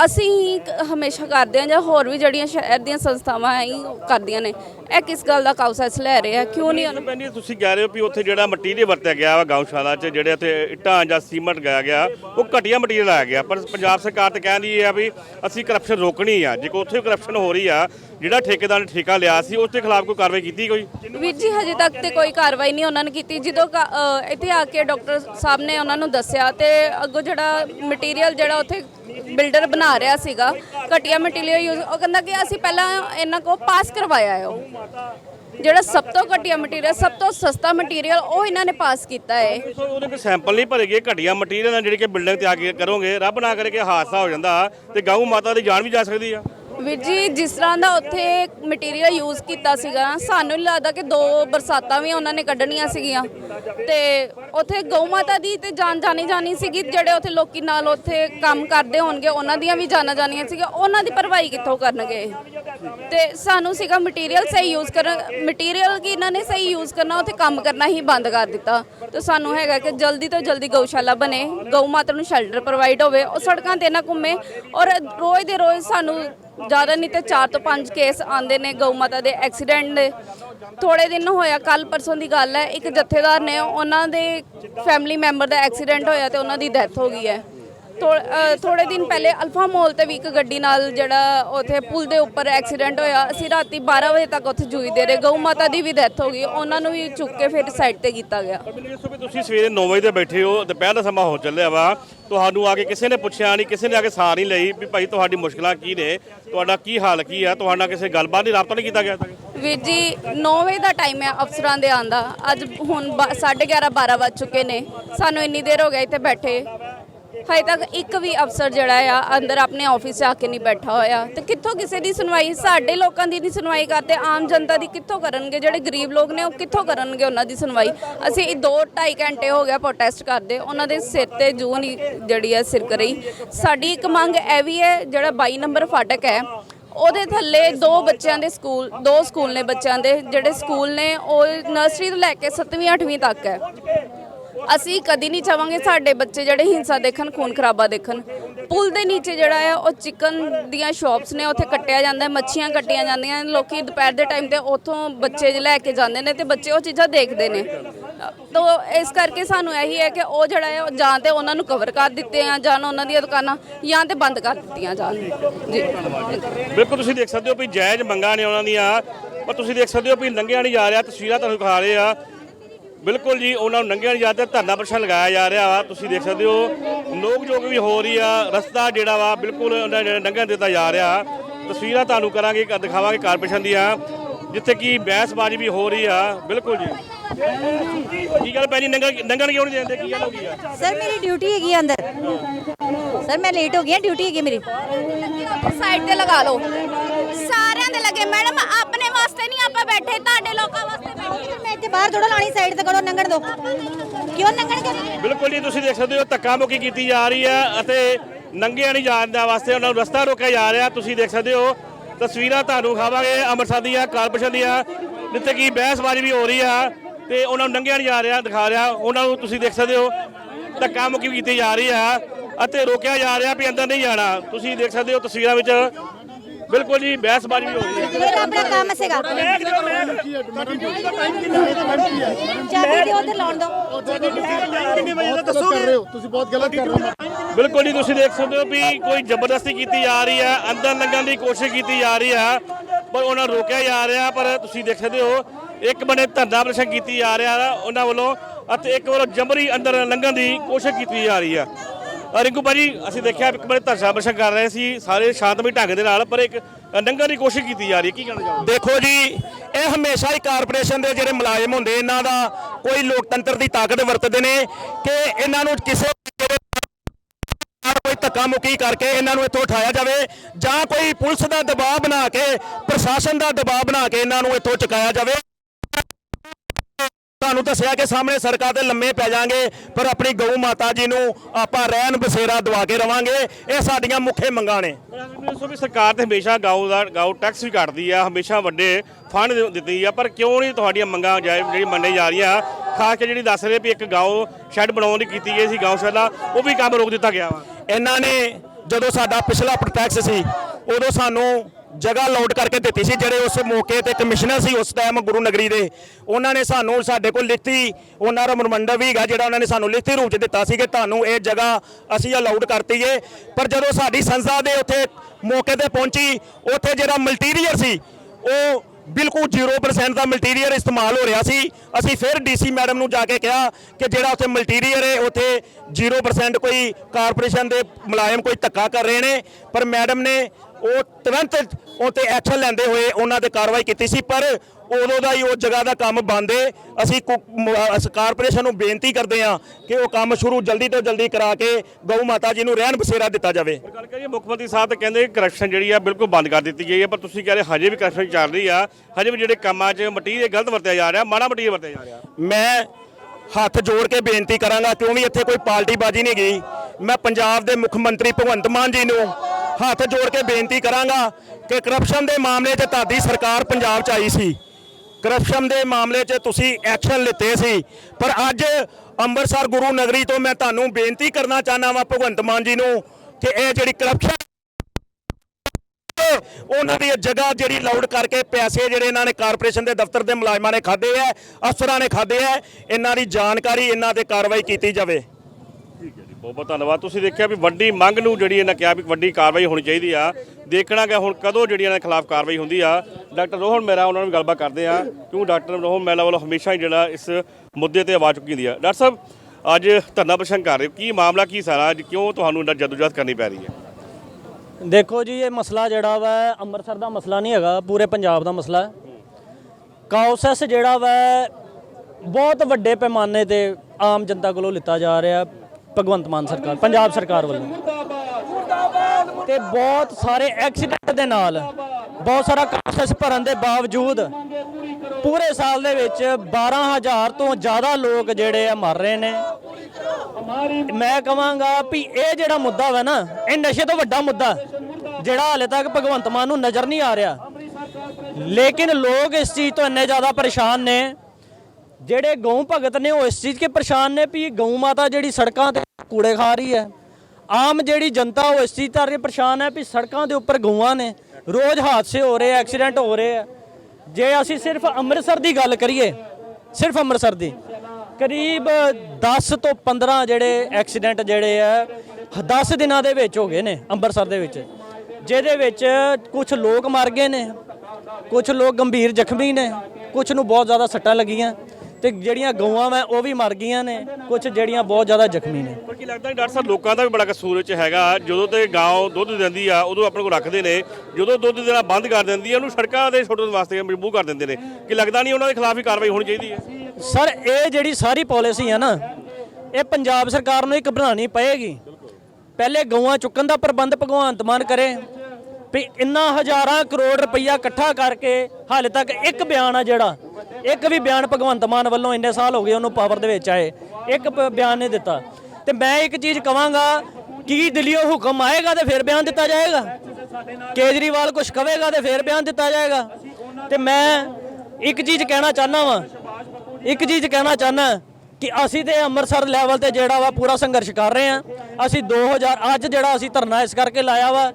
ਅਸੀਂ ਹੀ ਕ- ਹਮੇਸ਼ਾ ਕਰਦੇ ਹਾਂ ਜਾਂ ਹੋਰ ਵੀ ਜਿਹੜੀਆਂ ਸ਼ਹਿਰ ਦੀਆਂ ਸੰਸਥਾਵਾਂ ਹੈ ਹੀ ਕਰਦੀਆਂ ਨੇ ਇਹ ਕਿਸ ਗੱਲ ਦਾ ਕਾਉਸੈਸ ਲੈ ਰਹੇ ਆ? ਕਿਉਂ ਨਹੀਂ ਉਹਨੂੰ ਤੁਸੀਂ ਕਹਿ ਰਹੇ ਹੋ ਵੀ ਉੱਥੇ ਜਿਹੜਾ ਮਟੀਰੀਅਲ ਵਰਤਿਆ ਗਿਆ ਵਾ ਗਊਸ਼ਾਲਾ 'ਚ ਜਿਹੜੇ ਉੱਥੇ ਇੱਟਾਂ ਜਾਂ ਸੀਮੈਂਟ ਗਾਇਆ ਗਿਆ ਉਹ ਘਟੀਆ ਮਟੀਰੀਅਲ ਆਇਆ ਗਿਆ। ਪਰ ਪੰਜਾਬ ਸਰਕਾਰ ਤੇ ਕਹਿੰਦੀ ਹੈ ਵੀ ਅਸੀਂ ਕਰਪਸ਼ਨ ਰੋਕਣੀ ਆ। ਜੇ ਕੋਈ ਉੱਥੇ ਕਰਪਸ਼ਨ ਹੋ ਰਹੀ ਆ ਜਿਹੜਾ ਠੇਕੇਦਾਰ ਨੇ ਠੇਕਾ ਲਿਆ ਸੀ ਉਸ ਦੇ ਖਿਲਾਫ ਕੋਈ ਕਾਰਵਾਈ ਕੀਤੀ ਕੋਈ? ਵੀਰ ਜੀ ਹਜੇ ਤੱਕ ਤੇ ਕੋਈ ਕਾਰਵਾਈ ਨਹੀਂ ਉਹਨਾਂ ਨੇ ਕੀਤੀ। ਜਦੋਂ ਕਾ- ਅ, ਇੱਥੇ ਆ ਕੇ ਡਾਕਟਰ ਸਾਹਿਬ ਨੇ ਉਹਨਾਂ ਨੂੰ ਦੱਸਿਆ ਤੇ ਅੱਗੋਂ ਜਿਹੜਾ ਮਟੀਰੀਅਲ ਜਿਹੜਾ ਉੱਥੇ ਬਿਲਡਰ ਬਣਾ ਰਿਹਾ ਸੀਗਾ ਘਟੀਆ ਮਟੀਰੀਅਲ ਯੂਜ਼ ਉਹ ਕਹਿੰਦਾ ਕਿ ਅਸੀਂ ਪਹਿਲਾਂ ਇਹਨਾਂ ਕੋ ਪਾਸ ਕਰਵਾਇਆ ਹੈ ਉਹ। ਜਿਹੜਾ ਸਭ ਤੋਂ ਘਟੀਆ ਮਟੀਰੀਅਲ ਸਭ ਤੋਂ ਸਸਤਾ ਮਟੀਰੀਅਲ ਉਹ ਇਹਨਾਂ ਨੇ ਪਾਸ ਕੀਤਾ ਹੈ। ਉਹਦੇ ਕੋਈ ਸੈਂਪਲ ਨਹੀਂ ਭਰੇ ਗਏ ਘਟੀਆ ਮਟੀਰੀਅਲ ਨਾਲ ਜਿਹੜੀ ਕਿ ਬਿਲਡਿੰਗ ਤੇ ਆ ਕੇ ਕਰੋਗੇ ਰੱਬ ਨਾ ਕਰੇ ਕਿ ਹਾਦਸਾ ਹੋ ਜਾਂਦਾ ਤੇ ਗਊ ਮਾਤਾ ਦੀ ਜਾਨ ਵੀ ਜਾ ਸਕਦੀ ਆ। ਵੀਰ ਜੀ ਜਿਸ ਤਰ੍ਹਾਂ ਦਾ ਉੱਥੇ ਮਟੀਰੀਅਲ ਯੂਜ਼ ਕੀਤਾ ਸੀਗਾ ਸਾਨੂੰ ਲੱਗਦਾ ਕਿ ਦੋ ਬਰਸਾਤਾਂ ਵੀ ਉਹਨਾਂ ਨੇ ਕੱਢਣੀਆਂ ਸੀਗੀਆਂ। ਤੇ ਉੱਥੇ ਗਊ ਮਾਤਾ ਦੀ ਤੇ ਜਾਨ ਜਾਣੀ ਜਾਣੀ ਸੀਗੀ, ਜਿਹੜੇ ਉੱਥੇ ਲੋਕੀ ਨਾਲ ਉੱਥੇ ਕੰਮ ਕਰਦੇ ਹੋਣਗੇ, ਉਹਨਾਂ ਦੀਆਂ ਵੀ ਜਾਨਾਂ ਜਾਣੀਆਂ ਸੀਗੀਆਂ, ਉਹਨਾਂ ਦੀ ਭਰਵਾਈ ਕਿੱਥੋਂ ਕਰਨਗੇ ਤੇ ਸਾਨੂੰ ਸੀਗਾ ਮਟੀਰੀਅਲ ਸਹੀ ਯੂਜ਼ ਕਰਨ ਮਟੀਰੀਅਲ ਕੀ ਇਹਨਾਂ ਨੇ ਸਹੀ ਯੂਜ਼ ਕਰਨਾ, ਉੱਥੇ ਕੰਮ ਕਰਨਾ ਹੀ ਬੰਦ ਕਰ ਦਿੱਤਾ। ਤੇ ਸਾਨੂੰ ਹੈਗਾ ਕਿ ਜਲਦੀ ਤੋਂ ਜਲਦੀ ਗਊਸ਼ਾਲਾ ਬਣੇ, ਗਊ ਮਾਤਾ ਨੂੰ ਸ਼ੈਲਟਰ ਪ੍ਰੋਵਾਈਡ ਹੋਵੇ, ਉਹ ਸੜਕਾਂ ਤੇ ਨਾ ਘੁੰਮੇ, ਔਰ ਰੋਜ਼ ਦੇ ਰੋਜ਼ ਸਾਨੂੰ ਜ਼ਿਆਦਾ ਨਹੀਂ ਤੇ 4 ਤੋਂ 5 ਕੇਸ ਆਉਂਦੇ ਨੇ ਗਊ ਮਾਤਾ ਦੇ ਐਕਸੀਡੈਂਟ ਦੇ। ਥੋੜੇ ਦਿਨ ਹੋਇਆ ਕੱਲ ਪਰਸੋਂ ਦੀ ਗੱਲ ਹੈ, ਇੱਕ ਜਥੇਦਾਰ ਨੇ ਉਹਨਾਂ ਦੇ ਫੈਮਿਲੀ ਮੈਂਬਰ ਦਾ ਐਕਸੀਡੈਂਟ ਹੋਇਆ ਤੇ ਉਹਨਾਂ ਦੀ ਡੈਥ ਹੋ ਗਈ ਹੈ। ਥੋੜੇ ਦਿਨ ਪਹਿਲੇ ਅਲਫਾ ਮੋਲ ਤੇ ਵੀ ਇੱਕ ਗੱਡੀ ਨਾਲ ਜਿਹੜਾ ਉੱਥੇ ਪੁਲ ਦੇ ਉੱਪਰ ਐਕਸੀਡੈਂਟ ਹੋਇਆ। ਅਸੀਂ ਰਾਤੀ 12 ਵਜੇ ਤੱਕ ਉੱਥੇ ਜੂਈ ਦੇ ਰਹੇ। ਗਊ ਮਾਤਾ ਦੀ ਵੀ ਡੈਥ ਹੋ ਗਈ। ਉਹਨਾਂ ਨੂੰ ਵੀ ਚੁੱਕ ਕੇ ਫਿਰ ਸਾਈਡ ਤੇ ਕੀਤਾ ਗਿਆ। ਤੁਸੀਂ ਸਵੇਰੇ 9 ਵਜੇ ਤੇ ਬੈਠੇ ਹੋ ਦੁਪਹਿਰ ਦਾ ਸਮਾਂ ਹੋ ਚੱਲਿਆ ਵਾ। ਤੁਹਾਨੂੰ ਆ ਕੇ ਕਿਸੇ ਨੇ ਪੁੱਛਿਆ ਨਹੀਂ ਕਿਸੇ ਨੇ ਆ ਕੇ ਸਾਰ ਨਹੀਂ ਲਈ ਵੀ ਭਾਈ ਤੁਹਾਡੀ ਮੁਸ਼ਕਲਾਂ ਕੀ ਨੇ? ਤੁਹਾਡਾ ਕੀ ਹਾਲ ਕੀ ਆ? ਤੁਹਾਡਾ ਕਿਸੇ ਗੱਲਬਾਤ ਨਹੀਂ ਰਾਬਤਾ ਨਹੀਂ ਕੀਤਾ ਗਿਆ? ਵੀਰ ਜੀ 9 ਵਜੇ ਦਾ ਟਾਈਮ ਹੈ ਅਫਸਰਾਂ ਦੇ ਆਂਦਾ ਅੱਜ ਹੁਣ 11:30 12 ਵੱਜ ਚੁੱਕੇ ਨੇ। ਸਾਨੂੰ ਇੰਨੀ ਦੇਰ ਹੋ ਗਈ ਇੱਥੇ ਬੈਠੇ। ਹਜੇ ਤੱਕ ਇੱਕ ਵੀ ਅਫਸਰ ਜਿਹੜਾ ਆ ਅੰਦਰ ਆਪਣੇ ਆਫਿਸ 'ਚ ਆ ਕੇ ਨਹੀਂ ਬੈਠਾ ਹੋਇਆ। ਤੇ ਕਿੱਥੋਂ ਕਿਸੇ ਦੀ ਸੁਣਵਾਈ, ਸਾਡੇ ਲੋਕਾਂ ਦੀ ਨਹੀਂ ਸੁਣਵਾਈ ਕਰਦੇ ਆਮ ਜਨਤਾ ਦੀ ਕਿੱਥੋਂ ਕਰਨਗੇ? ਜਿਹੜੇ ਗਰੀਬ ਲੋਕ ਨੇ ਉਹ ਕਿੱਥੋਂ ਕਰਨਗੇ ਉਹਨਾਂ ਦੀ ਸੁਣਵਾਈ? ਅਸੀਂ 2.5 ਘੰਟੇ ਹੋ ਗਿਆ ਪ੍ਰੋਟੈਸਟ ਕਰਦੇ, ਉਹਨਾਂ ਦੇ ਸਿਰ ਤੇ ਜੂਨ ਨਹੀਂ ਜਿਹੜੀ ਹੈ ਸਿਰਕ ਰਹੀ। ਸਾਡੀ ਇੱਕ ਮੰਗ ਇਹ ਵੀ ਹੈ, ਜਿਹੜਾ 22 ਨੰਬਰ ਫਾਟਕ ਹੈ, ਉਹਦੇ ਥੱਲੇ ਦੋ ਬੱਚਿਆਂ ਦੇ ਸਕੂਲ, ਦੋ ਸਕੂਲ ਨੇ ਬੱਚਿਆਂ ਦੇ, ਜਿਹੜੇ ਸਕੂਲ ਨੇ, ਉਹ ਨਰਸਰੀ ਤੋਂ ਲੈ ਕੇ 7ਵੀਂ 8ਵੀਂ ਤੱਕ ਹੈ। ਅਸੀਂ ਕਦੀ ਨਹੀਂ ਚਾਹਾਂਗੇ ਸਾਡੇ ਬੱਚੇ ਜਿਹੜੇ ਹਿੰਸਾ ਦੇਖਣ, ਖੂਨ ਖਰਾਬਾ ਦੇਖਣ। ਪੁਲ ਦੇ ਨੀਚੇ ਜਿਹੜਾ ਹੈ ਉਹ ਚਿਕਨ ਦੀਆਂ ਸ਼ਾਪਸ ਨੇ, ਉੱਥੇ ਕੱਟਿਆ ਜਾਂਦਾ ਮੱਛੀਆਂ ਕੱਟੀਆਂ ਜਾਂਦੀਆਂ ਲੋਕੀ ਦੁਪਹਿਰ ਦੇ ਟਾਈਮ ਤੇ ਉੱਥੋਂ ਬੱਚੇ ਲੈ ਕੇ ਜਾਂਦੇ ਨੇ ਤੇ ਬੱਚੇ ਉਹ ਚੀਜ਼ਾਂ ਦੇਖਦੇ ਨੇ। ਤੋ ਇਸ ਕਰਕੇ ਸਾਨੂੰ ਇਹੀ ਹੈ ਕਿ ਉਹ ਜਿਹੜਾ ਹੈ ਜਾਂ ਤੇ ਉਹਨਾਂ ਨੂੰ ਕਵਰ ਕਰ ਦਿੱਤੇ ਆ, ਜਾਂ ਉਹਨਾਂ ਦੀਆਂ ਦੁਕਾਨਾਂ, ਜਾਂ ਤੇ ਬੰਦ ਕਰ ਦਿੱਤੀਆਂ ਜਾਣ। ਜੀ। ਬਿਲਕੁਲ ਤੁਸੀਂ ਦੇਖ ਸਕਦੇ ਹੋ ਵੀ ਜਾਇਜ਼ ਮੰਗਾਂ ਨੇ ਉਹਨਾਂ ਦੀਆਂ, ਪਰ ਤੁਸੀਂ ਦੇਖ ਸਕਦੇ ਹੋ ਵੀ ਲੰਘਿਆ ਨਹੀਂ ਜਾ ਰਿਹਾ, ਤਸਵੀਰਾਂ ਤੁਹਾਨੂੰ ਦਿਖਾ ਰਹੇ ਆ। ਬਿਲਕੁਲ ਜੀ ਉਹਨਾਂ ਨੂੰ ਨਹੀਂ ਜਾ ਰਿਹਾ ਧਰਨਾ ਪ੍ਰਸ਼ਨ ਲਗਾਇਆ ਜਾ ਰਿਹਾ ਵਾ ਤੁਸੀਂ ਦੇਖ ਸਕਦੇ ਹੋ। ਲੋਕ ਜੋਗ ਵੀ ਹੋ ਰਹੀ ਆ ਰਸਤਾ ਜਿਹੜਾ ਵਾ ਬਿਲਕੁਲ ਉਹਨਾਂ ਨੇ ਲੰਘਣ ਦਿੱਤਾ ਜਾ ਰਿਹਾ। ਤਸਵੀਰਾਂ ਤੁਹਾਨੂੰ ਕਰਾਂਗੇ ਦਿਖਾਵਾਂਗੇ ਕਾਰਪੋਰੇਸ਼ਨ ਦੀਆਂ ਜਿੱਥੇ ਕੀ ਬਹਿਸਬਾਜ਼ੀ ਵੀ ਹੋ ਰਹੀ ਆ ਬਿਲਕੁਲ ਜੀ। ਕੀ ਗੱਲ ਪੈਣੀ ਨੰਗਣ ਨੰਗਣ ਕਿਉਂ ਨਹੀਂ ਦਿੰਦੇ? ਕੀ ਗੱਲ ਹੋ ਗਈ ਆ? ਸਰ ਮੇਰੀ ਡਿਊਟੀ ਹੈਗੀ ਆ ਅੰਦਰ। ਸਰ ਮੈਂ ਲੇਟ ਹੋ ਗਈ ਹਾਂ ਡਿਊਟੀ ਹੈਗੀ ਮੇਰੀ। ਸਾਈਡ ਤੇ ਲਗਾ ਲਓ। ਸਾਰਿਆਂ ਦੇ ਲੱਗੇ ਮੈਡਮ ਆਪਣੇ ਵਾਸਤੇ ਨਹੀਂ ਆਪਾਂ ਬੈਠੇ ਤੁਹਾਡੇ ਲੋਕਾਂ ਵਾਸਤੇ ਬੈਠੇ। ਮੈਂ ਇੱਥੇ ਬਾਹਰ ਥੋੜਾ ਲਾਣੀ ਸਾਈਡ ਤੇ ਕਰੋ ਲੰਘਣ ਦੋ। ਕਿਉਂ ਕਰ ਬਿਲਕੁਲ ਜੀ ਤੁਸੀਂ ਦੇਖ ਸਕਦੇ ਹੋ ਧੱਕਾ ਮੁੱਕੀ ਕੀਤੀ ਜਾ ਰਹੀ ਹੈ ਅਤੇ ਨੰਗਿਆਂ ਨਹੀਂ ਜਾਣ ਦਾ ਵਾਸਤੇ ਉਹਨਾਂ ਨੂੰ ਰਸਤਾ ਰੋਕਿਆ ਜਾ ਰਿਹਾ। ਤੁਸੀਂ ਦੇਖ ਸਕਦੇ ਹੋ ਤਸਵੀਰਾਂ ਤੁਹਾਨੂੰ ਖਾਵਾਂਗੇ ਅੰਮ੍ਰਿਤਸਰ ਦੀਆਂ ਕਾਰਪੋਰੇਸ਼ਨ ਦੀਆਂ। ਜਿੱਥੇ ਕੀ ਬਹਿਸਬਾਜ਼ੀ ਵੀ ਹੋ ਰਹੀ ਆ ਤੇ ਉਹਨਾਂ ਨੂੰ ਨੰਗਿਆ ਨਹੀਂ ਜਾ ਰਿਹਾ ਦਿਖਾ ਰਿਹਾ। ਉਹਨਾਂ ਨੂੰ ਤੁਸੀਂ ਦੇਖ ਸਕਦੇ ਹੋ ਧੱਕਾ ਮੁੱਕੀ ਕੀਤੀ ਜਾ ਰਹੀ ਆ ਅਤੇ ਰੋਕਿਆ ਜਾ ਰਿਹਾ ਵੀ ਅੰਦਰ ਨਹੀਂ ਜਾਣਾ। ਤੁਸੀਂ ਦੇਖ ਸਕਦੇ ਹੋ ਤਸਵੀਰਾਂ ਵਿੱਚ ਬਿਲਕੁਲ ਜੀ ਬਹਿਸਬਾਜ਼ੀ ਵੀ ਹੋ ਰਹੀ ਹੈ। ਮੇਰਾ ਆਪਣਾ ਕੰਮ ਸੀਗਾ। ਚਾਬੀ ਦੇ ਉਧਰ ਲਾਉਣ ਦੋ ਤੁਸੀਂ ਬਹੁਤ ਗਲਤ ਕਰ ਰਹੇ ਹੋ। ਬਿਲਕੁਲ ਜੀ ਤੁਸੀਂ ਦੇਖ ਸਕਦੇ ਹੋ ਵੀ ਕੋਈ ਜ਼ਬਰਦਸਤੀ ਕੀਤੀ ਜਾ ਰਹੀ ਹੈ ਅੰਦਰ ਲੰਘਣ ਦੀ ਕੋਸ਼ਿਸ਼ ਕੀਤੀ ਜਾ ਰਹੀ ਹੈ ਪਰ ਉਹਨਾਂ ਨੂੰ ਰੋਕਿਆ ਜਾ ਰਿਹਾ ਪਰ ਤੁਸੀਂ ਦੇਖ ਸਕਦੇ ਹੋ ਇੱਕ ਬਣੇ ਧਰਨਾ ਪ੍ਰਦਰਸ਼ਨ ਕੀਤੀ ਜਾ ਰਿਹਾ ਉਹਨਾਂ ਵੱਲੋਂ ਅਤੇ ਇੱਕ ਵੱਲੋਂ ਜਬਰੀ ਅੰਦਰ ਲੰਘਣ ਦੀ ਕੋਸ਼ਿਸ਼ ਕੀਤੀ ਜਾ ਰਹੀ ਹੈ। ਰਿੰਕੂ ਭਾਜੀ, ਅਸੀਂ ਦੇਖਿਆ ਇੱਕ ਬੜੇ ਧਰਨਾ ਪ੍ਰਦਰਸ਼ਨ ਕਰ ਰਹੇ ਸੀ, ਸਾਰੇ ਸ਼ਾਂਤਮਈ ਢੰਗ ਦੇ ਨਾਲ, ਪਰ ਇੱਕ ਲੰਘਣ ਦੀ ਕੋਸ਼ਿਸ਼ ਕੀਤੀ ਜਾ ਰਹੀ ਹੈ। ਕੀ ਕਹਿਣਾ ਚਾਹੋਗੇ? ਦੇਖੋ ਜੀ, ਇਹ ਹਮੇਸ਼ਾ ਹੀ ਕਾਰਪੋਰੇਸ਼ਨ ਦੇ ਜਿਹੜੇ ਮੁਲਾਜ਼ਮ ਹੁੰਦੇ, ਇਹਨਾਂ ਦਾ ਕੋਈ ਲੋਕਤੰਤਰ ਦੀ ਤਾਕਤ ਵਰਤਦੇ ਨੇ ਕਿ ਇਹਨਾਂ ਨੂੰ ਕਿਸੇ ਨਾਲ ਕੋਈ ਧੱਕਾ ਮੁੱਕੀ ਕਰਕੇ ਇਹਨਾਂ ਨੂੰ ਇੱਥੋਂ ਉਠਾਇਆ ਜਾਵੇ, ਜਾਂ ਕੋਈ ਪੁਲਿਸ ਦਾ ਦਬਾਅ ਬਣਾ ਕੇ, ਪ੍ਰਸ਼ਾਸਨ ਦਾ ਦਬਾਅ ਬਣਾ ਕੇ ਇਹਨਾਂ ਨੂੰ ਇੱਥੋਂ ਚੁਕਾਇਆ ਜਾਵੇ। ਤੁਹਾਨੂੰ ਦੱਸਿਆ ਕਿ ਸਾਹਮਣੇ ਸੜਕਾਂ ਤੇ ਲੰਮੇ ਪੈ ਜਾਾਂਗੇ ਪਰ ਆਪਣੀ ਗਊ ਮਾਤਾ ਜੀ ਨੂੰ ਆਪਾਂ ਰਹਿਣ ਬਸੇਰਾ ਦਵਾ ਕੇ ਰਵਾਂਗੇ। ਇਹ ਸਾਡੀਆਂ ਮੁੱਖੇ ਮੰਗਾਂ ਨੇ। ਦੱਸੋ ਵੀ ਸਰਕਾਰ ਤੇ ਹਮੇਸ਼ਾ ਗਾਉ ਦਾ ਗਾਉ ਟੈਕਸ ਵੀ ਕੱਟਦੀ ਆ ਹਮੇਸ਼ਾ ਵੱਡੇ ਫੰਡ ਦਿੱਤੀ ਆ ਪਰ ਕਿਉਂ ਨਹੀਂ ਤੁਹਾਡੀਆਂ ਮੰਗਾਂ ਜਿਹੜੀ ਮੰਨੇ ਜਾ ਰਹੀਆਂ? ਖਾਸ ਕੇ ਜਿਹੜੀ ਦੱਸ ਰਹੇ ਵੀ ਇੱਕ ਗਾਉ ਸ਼ੈੱਡ ਬਣਾਉਣ ਦੀ ਕੀਤੀ ਗਈ ਸੀ ਗਾਉਸ਼ਾਲਾ ਉਹ ਵੀ ਕੰਮ ਰੋਕ ਦਿੱਤਾ ਗਿਆ ਵਾ। ਇਹਨਾਂ ਨੇ ਜਦੋਂ ਸਾਡਾ ਪਿਛਲਾ ਪ੍ਰੋਟੈਕਸ ਸੀ ਉਦੋਂ ਸਾਨੂੰ ਜਗ੍ਹਾ ਲੋਡ ਕਰਕੇ ਦਿੱਤੀ ਸੀ, ਜਿਹੜੇ ਉਸ ਮੌਕੇ ਤੇ ਕਮਿਸ਼ਨਰ ਸੀ ਉਸ ਟਾਈਮ ਗੁਰੂ ਨਗਰੀ ਦੇ, ਉਹਨਾਂ ਨੇ ਸਾਨੂੰ ਸਾਡੇ ਕੋਲ ਲਿਖਤੀ, ਉਹਨਾਂ ਦਾ ਮਨਮੰਡਲ ਵੀ ਹੈਗਾ, ਜਿਹੜਾ ਉਹਨਾਂ ਨੇ ਸਾਨੂੰ ਲਿਖਤੀ ਰੂਪ ਚ ਦਿੱਤਾ ਸੀ ਕਿ ਤੁਹਾਨੂੰ ਇਹ ਜਗ੍ਹਾ ਅਸੀਂ ਅਲਾਉਡ ਕਰਤੀ ਏ। ਪਰ ਜਦੋਂ ਸਾਡੀ ਸੰਸਥਾ ਦੇ ਉੱਥੇ ਮੌਕੇ ਤੇ ਪਹੁੰਚੀ, ਉੱਥੇ ਜਿਹੜਾ ਮਲਟੀਰੀਅਲ ਸੀ, ਉਹ ਬਿਲਕੁਲ 0% ਦਾ ਮਟੀਰੀਅਲ ਇਸਤੇਮਾਲ ਹੋ ਰਿਹਾ ਸੀ। ਅਸੀਂ ਫਿਰ ਡੀਸੀ ਮੈਡਮ ਨੂੰ ਜਾ ਕੇ ਕਿਹਾ ਕਿ ਜਿਹੜਾ ਉੱਥੇ ਮਟੀਰੀਅਲ ਹੈ ਉੱਥੇ 0% ਕੋਈ ਕਾਰਪੋਰੇਸ਼ਨ ਦੇ ਮੁਲਾਜ਼ਮ ਕੋਈ ਧੱਕਾ ਕਰ ਰਹੇ ਨੇ। ਪਰ ਮੈਡਮ ਨੇ ਉਹ ਤੁਰੰਤ ਉਹ ਤੇ ਐਕਸ਼ਨ ਲੈਂਦੇ ਹੋਏ ਉਹਨਾਂ ਤੇ ਕਾਰਵਾਈ ਕੀਤੀ ਸੀ ਪਰ ਉਦੋਂ ਦਾ ਹੀ ਉਹ ਜਗ੍ਹਾ ਦਾ ਕੰਮ ਬੰਦ ਏ। ਅਸੀਂ ਕਾਰਪੋਰੇਸ਼ਨ ਨੂੰ ਬੇਨਤੀ ਕਰਦੇ ਹਾਂ ਕਿ ਉਹ ਕੰਮ ਸ਼ੁਰੂ ਜਲਦੀ ਤੋਂ ਜਲਦੀ ਕਰਾ ਕੇ ਗਊ ਮਾਤਾ ਜੀ ਨੂੰ ਰਹਿਣ ਬਸੇਰਾ ਦਿੱਤਾ ਜਾਵੇ। ਗੱਲ ਕਰੀਏ ਮੁੱਖ ਮੰਤਰੀ ਸਾਹਿਬ ਤਾਂ ਕਹਿੰਦੇ ਕਰਪਸ਼ਨ ਜਿਹੜੀ ਆ ਬਿਲਕੁਲ ਬੰਦ ਕਰ ਦਿੱਤੀ ਗਈ ਹੈ ਪਰ ਤੁਸੀਂ ਕਹਿ ਰਹੇ ਹਜੇ ਵੀ ਕਰਪਸ਼ਨ ਚੱਲ ਰਹੀ ਆ। ਹਜੇ ਵੀ ਜਿਹੜੇ ਕੰਮਾਂ 'ਚ ਮਟੀਰੀਅਲ ਗਲਤ ਵਰਤਿਆ ਜਾ ਰਿਹਾ ਮਾੜਾ ਮਟੀਰੀਅਲ ਵਰਤਿਆ ਜਾ ਰਿਹਾ। ਮੈਂ ਹੱਥ ਜੋੜ ਕੇ ਬੇਨਤੀ ਕਰਾਂਗਾ ਕਿਉਂ ਵੀ ਇੱਥੇ ਕੋਈ ਪਾਰਟੀ ਬਾਜੀ ਨਹੀਂ ਗਈ। ਮੈਂ ਪੰਜਾਬ ਦੇ ਮੁੱਖ ਮੰਤਰੀ ਭਗਵੰਤ ਮਾਨ ਜੀ ਨੂੰ ਹੱਥ ਜੋੜ ਕੇ ਬੇਨਤੀ ਕਰਾਂਗਾ ਕਿ ਕਰਪਸ਼ਨ ਦੇ ਮਾਮਲੇ 'ਚ ਤੁਹਾਡੀ ਸਰਕਾਰ ਪੰਜਾਬ 'ਚ ਆਈ ਸੀ। ਕਰਪਸ਼ਨ ਦੇ ਮਾਮਲੇ 'ਚ ਤੁਸੀਂ ਐਕਸ਼ਨ ਲਿੱਤੇ ਸੀ। ਪਰ ਅੱਜ ਅੰਮ੍ਰਿਤਸਰ ਗੁਰੂ ਨਗਰੀ ਤੋਂ ਮੈਂ ਤੁਹਾਨੂੰ ਬੇਨਤੀ ਕਰਨਾ ਚਾਹਨਾ ਵਾਂ, ਭਗਵੰਤ ਮਾਨ ਜੀ ਨੂੰ, ਕਿ ਇਹ ਜਿਹੜੀ ਕਰਪਸ਼ਨ ਉਹਨਾਂ ਦੀ ਜਗ੍ਹਾ ਜਿਹੜੀ ਲਾਊਡ ਕਰਕੇ ਪੈਸੇ ਜਿਹੜੇ ਇਹਨਾਂ ਨੇ ਕਾਰਪੋਰੇਸ਼ਨ ਦੇ ਦਫ਼ਤਰ ਦੇ ਮੁਲਾਜ਼ਮਾਂ ਨੇ ਖਾਦੇ ਐ ਅਫਸਰਾਂ ਨੇ ਖਾਦੇ ਐ ਇਹਨਾਂ ਦੀ ਜਾਣਕਾਰੀ ਇਹਨਾਂ ਤੇ ਕਾਰਵਾਈ ਕੀਤੀ ਜਾਵੇ। ਬਹੁਤ ਬਹੁਤ ਧੰਨਵਾਦ। ਤੁਸੀਂ ਦੇਖਿਆ ਵੀ ਵੱਡੀ ਮੰਗ ਨੂੰ ਜਿਹੜੀ ਇਹਨਾਂ ਕਿਹਾ ਵੀ ਵੱਡੀ ਕਾਰਵਾਈ ਹੋਣੀ ਚਾਹੀਦੀ ਆ। ਦੇਖਣਾ ਕਿ ਹੁਣ ਕਦੋਂ ਜਿਹੜੀ ਇਹਨਾਂ ਦੇ ਖਿਲਾਫ ਕਾਰਵਾਈ ਹੁੰਦੀ ਆ। ਡਾਕਟਰ ਰੋਹਨ ਮਹਿਰਾ ਉਹਨਾਂ ਨਾਲ ਵੀ ਗੱਲਬਾਤ ਕਰਦੇ ਆ। ਕਿਉਂ ਡਾਕਟਰ ਰੋਹਨ ਮਹਿਰਾ ਵੱਲੋਂ ਹਮੇਸ਼ਾ ਹੀ ਜਿਹੜਾ ਇਸ ਮੁੱਦੇ ਤੇ ਆਵਾਜ਼ ਚੁੱਕੀ ਦੀ ਆ। ਡਾਕਟਰ ਸਾਹਿਬ, ਅੱਜ ਧਰਨਾ ਪ੍ਰਸ਼ਨ ਕਰ ਰਹੇ ਹੋ। ਕੀ ਮਾਮਲਾ, ਕੀ ਸਾਰਾ? ਅੱਜ ਕਿਉਂ ਤੁਹਾਨੂੰ ਇੰਨਾ ਜਦੋਜਹਦ ਕਰਨੀ ਪੈ ਰਹੀ ਹੈ? ਦੇਖੋ ਜੀ, ਇਹ ਮਸਲਾ ਜਿਹੜਾ ਵਾ, ਅੰਮ੍ਰਿਤਸਰ ਦਾ ਮਸਲਾ ਨਹੀਂ ਹੈਗਾ, ਪੂਰੇ ਪੰਜਾਬ ਦਾ ਮਸਲਾ ਹੈ। ਕਾਉਸੈਸ ਜਿਹੜਾ ਵਾ, ਬਹੁਤ ਵੱਡੇ ਪੈਮਾਨੇ ਤੇ ਆਮ ਜਨਤਾ ਕੋਲੋਂ ਲਿੱਤਾ ਜਾ ਰਿਹਾ। ਭਗਵੰਤ ਮਾਨ ਸਰਕਾਰ ਪੰਜਾਬ ਸਰਕਾਰ ਵੱਲੋਂ। ਤੇ ਬਹੁਤ ਸਾਰੇ ਐਕਸੀਡੈਂਟ ਦੇ ਨਾਲ ਬਹੁਤ ਸਾਰਾ ਕਾਉਸੈਸ ਭਰਨ ਦੇ ਬਾਵਜੂਦ ਪੂਰੇ ਸਾਲ ਦੇ ਵਿੱਚ 12000 ਤੋਂ ਜ਼ਿਆਦਾ ਲੋਕ ਜਿਹੜੇ ਆ ਮਰ ਰਹੇ ਨੇ। ਮੈਂ ਕਹਾਂਗਾ ਵੀ ਇਹ ਜਿਹੜਾ ਮੁੱਦਾ ਵਾ ਨਾ ਇਹ ਨਸ਼ੇ ਤੋਂ ਵੱਡਾ ਮੁੱਦਾ ਜਿਹੜਾ ਹਾਲੇ ਤੱਕ ਭਗਵੰਤ ਮਾਨ ਨੂੰ ਨਜ਼ਰ ਨਹੀਂ ਆ ਰਿਹਾ। ਲੇਕਿਨ ਲੋਕ ਇਸ ਚੀਜ਼ ਤੋਂ ਇੰਨੇ ਜ਼ਿਆਦਾ ਪਰੇਸ਼ਾਨ ਨੇ ਜਿਹੜੇ ਗਊ ਭਗਤ ਨੇ ਉਹ ਇਸ ਚੀਜ਼ ਕੇ ਪਰੇਸ਼ਾਨ ਨੇ ਵੀ ਗਊ ਮਾਤਾ ਜਿਹੜੀ ਸੜਕਾਂ ਤੇ ਕੂੜੇ ਖਾ ਰਹੀ ਹੈ। ਆਮ ਜਿਹੜੀ ਜਨਤਾ ਉਹ ਇਸ ਚੀਜ਼ ਤੋਂ ਪਰੇਸ਼ਾਨ ਹੈ ਵੀ ਸੜਕਾਂ ਦੇ ਉੱਪਰ ਗਊਆਂ ਨੇ, ਰੋਜ਼ ਹਾਦਸੇ ਹੋ ਰਹੇ, ਐਕਸੀਡੈਂਟ ਹੋ ਰਹੇ ਆ ਜੇ ਅਸੀਂ ਸਿਰਫ ਅੰਮ੍ਰਿਤਸਰ ਦੀ ਗੱਲ ਕਰੀਏ, ਸਿਰਫ ਅੰਮ੍ਰਿਤਸਰ ਦੀ, ਕਰੀਬ 10 ਤੋਂ 15 ਜਿਹੜੇ ਐਕਸੀਡੈਂਟ ਜਿਹੜੇ ਆ 10 ਦਿਨਾਂ ਦੇ ਵਿੱਚ ਹੋ ਗਏ ਨੇ ਅੰਮ੍ਰਿਤਸਰ ਦੇ ਵਿੱਚ, ਜਿਹਦੇ ਵਿੱਚ ਕੁਝ ਲੋਕ ਮਰ ਗਏ ਨੇ ਕੁਝ ਲੋਕ ਗੰਭੀਰ ਜ਼ਖਮੀ ਨੇ ਕੁਝ ਨੂੰ ਬਹੁਤ ਜ਼ਿਆਦਾ ਸੱਟਾਂ ਲੱਗੀਆਂ। ਤੇ ਜਿਹੜੀਆਂ ਗਊਆਂ ਵਾ ਉਹ ਵੀ ਮਰ ਗਈਆਂ ਨੇ। ਕੁਝ ਜਿਹੜੀਆਂ ਬਹੁਤ ਜ਼ਿਆਦਾ ਜ਼ਖਮੀ ਨੇ। ਪਰ ਕੀ ਲੱਗਦਾ ਡਾਕਟਰ ਸਾਹਿਬ ਲੋਕਾਂ ਦਾ ਵੀ ਬੜਾ ਕਸੂਰ ਵਿੱਚ ਹੈਗਾ। ਜਦੋਂ ਤੇ ਗਾਂ ਦੁੱਧ ਦਿੰਦੀ ਆ ਉਦੋਂ ਆਪਣੇ ਕੋਲ ਰੱਖਦੇ ਨੇ। ਜਦੋਂ ਦੁੱਧ ਦੇਣਾ ਬੰਦ ਕਰ ਦਿੰਦੀ ਆ ਉਹਨੂੰ ਸੜਕਾਂ ਦੇ ਛੋਟਣ ਵਾਸਤੇ ਮਜਬੂਰ ਕਰ ਦਿੰਦੇ ਨੇ। ਕਿ ਲੱਗਦਾ ਨਹੀਂ ਉਹਨਾਂ ਦੇ ਖਿਲਾਫ ਹੀ ਕਾਰਵਾਈ ਹੋਣੀ ਚਾਹੀਦੀ ਹੈ? ਸਰ ਇਹ ਜਿਹੜੀ ਸਾਰੀ ਪਾਲਿਸੀ ਹੈ ਨਾ ਇਹ ਪੰਜਾਬ ਸਰਕਾਰ ਨੂੰ ਇੱਕ ਬਣਾਉਣੀ ਪਏਗੀ। ਪਹਿਲੇ ਗਊਆਂ ਚੁੱਕਣ ਦਾ ਪ੍ਰਬੰਧ ਭਗਵੰਤ ਮਾਨ ਕਰੇ ਵੀ ਇੰਨਾ ਹਜ਼ਾਰਾਂ ਕਰੋੜ ਰੁਪਈਆ ਇਕੱਠਾ ਕਰਕੇ ਹਾਲੇ ਤੱਕ ਇੱਕ ਬਿਆਨ ਆ ਜਿਹੜਾ ਇੱਕ ਵੀ ਬਿਆਨ ਭਗਵੰਤ ਮਾਨ ਵੱਲੋਂ ਇੰਨੇ ਸਾਲ ਹੋ ਗਏ ਉਹਨੂੰ ਪਾਵਰ ਦੇ ਵਿੱਚ ਆਏ। ਇੱਕ ਪ- ਬਿਆਨ ਨਹੀਂ ਦਿੱਤਾ। ਤੇ ਮੈਂ ਇੱਕ ਚੀਜ਼ ਕਵਾਂਗਾ, ਕੀ ਦਿੱਲੀੋਂ ਹੁਕਮ ਆਏਗਾ ਤੇ ਫਿਰ ਬਿਆਨ ਦਿੱਤਾ ਜਾਏਗਾ? ਕੇਜਰੀਵਾਲ ਕੁਝ ਕਵੇਗਾ ਤੇ ਫਿਰ ਬਿਆਨ ਦਿੱਤਾ ਜਾਏਗਾ? ਤੇ ਮੈਂ ਇੱਕ ਚੀਜ਼ ਕਹਿਣਾ ਚਾਹਨਾ ਵਾਂ, ਇੱਕ ਚੀਜ਼ ਕਹਿਣਾ ਚਾਹਨਾ ਕਿ ਅਸੀਂ ਤੇ ਅੰਮ੍ਰਿਤਸਰ ਲੈਵਲ ਤੇ ਜਿਹੜਾ ਵਾ ਪੂਰਾ ਸੰਘਰਸ਼ ਕਰ ਰਹੇ ਆ ਅਸੀਂ 2000 ਅੱਜ ਜਿਹੜਾ ਅਸੀਂ ਧਰਨਾ ਇਸ ਕਰਕੇ ਲਾਇਆ ਵਾ